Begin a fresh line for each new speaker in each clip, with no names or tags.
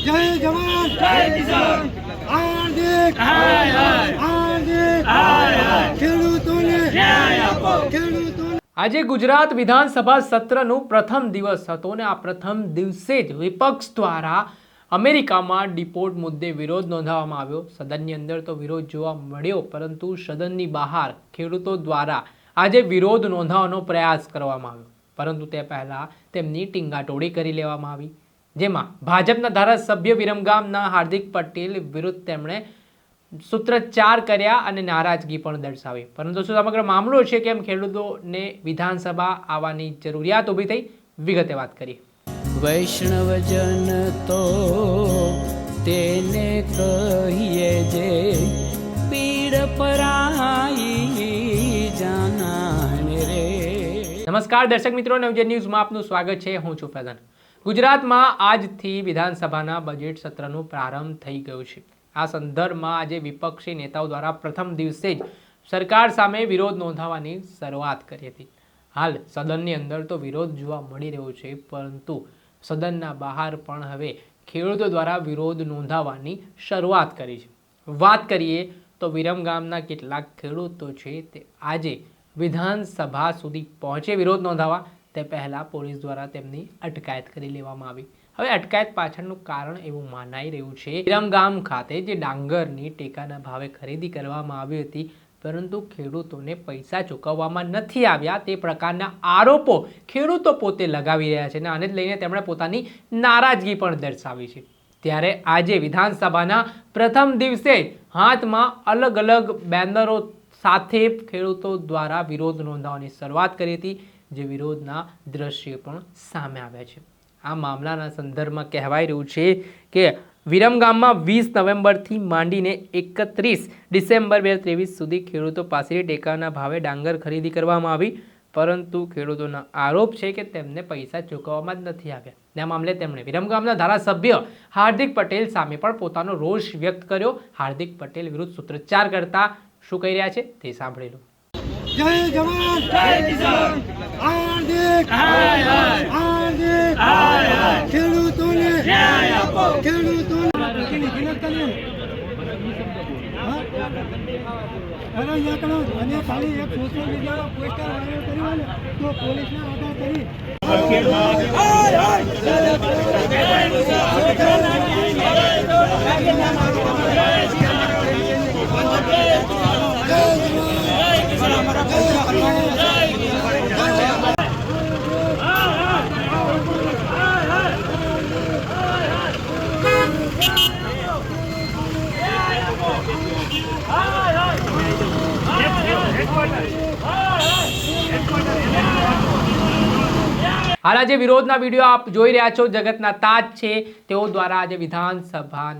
જય જવાન! જય કિસાન! હાર્દિક! હાર્દિક! ખેડૂતોને ખેડૂતોને
આજે ગુજરાત વિધાનસભા સત્રનું પ્રથમ દિવસ હતો અને આ પ્રથમ દિવસે જ વિપક્ષ દ્વારા અમેરિકામાં ડિપોર્ટ મુદ્દે વિરોધ નોંધાવવામાં આવ્યો. સદનની અંદર તો વિરોધ જોવા મળ્યો પરંતુ સદનની બહાર ખેડૂતો દ્વારા આજે વિરોધ નોંધાવવાનો પ્રયાસ કરવામાં આવ્યો. પરંતુ તે પહેલાં તેમની ટીંગાટોળી કરી લેવામાં આવી. જેમાં ભાજપના ધારાસભ્ય વિરમગામના હાર્દિક પટેલ વિરુદ્ધ તેમણે સૂત્રોચ્ચાર કર્યા અને નારાજગી પણ દર્શાવી. પરંતુ શું સમગ્ર મામલો છે કેમ ખેડૂતોને વિધાનસભા આવવાની જરૂરિયાત ઊભી થઈ? વિગતે વાત કરી
વૈષ્ણવજન તો તેને કહીએ જે પીડ પરાઈ જાનાને રે.
નમસ્કાર દર્શક મિત્રો નવજે ન્યૂઝમાં આપનું સ્વાગત છે. હું છું ફેઝન. ગુજરાતમાં આજથી વિધાનસભાના બજેટ સત્રનો પ્રારંભ થઈ ગયો છે. આ સંદર્ભમાં આજે વિપક્ષી નેતાઓ દ્વારા પ્રથમ દિવસે જ સરકાર સામે વિરોધ નોંધાવવાની શરૂઆત કરી હતી. હાલ સદનની અંદર તો વિરોધ જોવા મળી રહ્યો છે, પરંતુ સદનના બહાર પણ હવે ખેડૂતો દ્વારા વિરોધ નોંધાવવાની શરૂઆત કરી છે. વાત કરીએ તો વિરમગામના કેટલાક ખેડૂતો છે તે આજે વિધાનસભા સુધી પહોંચે વિરોધ નોંધાવવા. તે પહેલાં પોલીસ દ્વારા તેમની અટકાયત કરી લેવામાં આવી. હવે અટકાયત પાછળનું કારણ એવું માનાઈ રહ્યું છે. વિરમગામ ખાતે જે ડાંગરની ટેકાના ભાવે ખરીદી કરવામાં આવી હતી, પરંતુ ખેડૂતોને પૈસા ચૂકવવામાં નથી આવ્યા તે પ્રકારના આરોપો ખેડૂતો પોતે લગાવી રહ્યા છે અને આને લઈને તેમણે પોતાની નારાજગી પણ દર્શાવી છે. ત્યારે આજે વિધાનસભાના પ્રથમ દિવસે હાથમાં અલગ અલગ બેનરો સાથે ખેડૂતો દ્વારા વિરોધ નોંધાવવાની શરૂઆત કરી હતી. જે વિરોધના દ્રશ્ય પણ સામે આવ્યા છે. આ મામલાના સંદર્ભમાં કહેવાય રહ્યું છે કે વિરમગામમાં વીસ નવેમ્બરથી માંડીને એકત્રીસ ડિસેમ્બર બે ત્રેવીસ સુધી ખેડૂતો પાસેથી ટેકાના ભાવે ડાંગર ખરીદી કરવામાં આવી. પરંતુ ખેડૂતોના આરોપ છે કે તેમને પૈસા ચૂકવવામાં જ નથી આવ્યા. ને મામલે તેમણે વિરમગામના ધારાસભ્ય હાર્દિક પટેલ સામે પણ પોતાનો રોષ વ્યક્ત કર્યો. હાર્દિક પટેલ વિરુદ્ધ સૂત્રોચ્ચાર કરતા શું કહી રહ્યા છે તે સાંભળી લો.
જય જવાન. જય કિસાન. હાર્દિક. હાર્દિક. ખેડૂતોને ખેડૂતોને? અરે અહીંયા કણો અને ખાલી એક સોશિયલ મીડિયાનો પોસ્ટર વાયરલ કર્યું હોય ને તો પોલીસને આધાર કરી.
હાલ આજે વિરોધના વીડિયો આપ જોઈ રહ્યા છો. જગતના તાજ છે. તેઓ દ્વારા આજે વિધાનસભા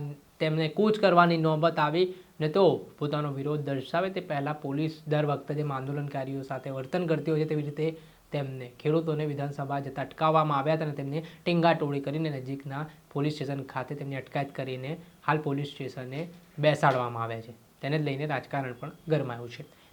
તેમને કૂચ કરવાની નોબત આવી ને તો પોતાનો વિરોધ દર્શાવે તે પહેલાં પોલીસ દર વખતે જેમ આંદોલનકારીઓ સાથે વર્તન કરતી હોય છે તેવી રીતે તેમને ખેડૂતોને વિધાનસભા જતાં અટકાવવામાં આવ્યા હતા અને તેમને ટીંગાટોળી કરીને નજીકના પોલીસ સ્ટેશન ખાતે તેમની અટકાયત કરીને હાલ પોલીસ સ્ટેશને બેસાડવામાં આવ્યા છે. તેને લઈને રાજકારણ પણ ગરમાયું છે.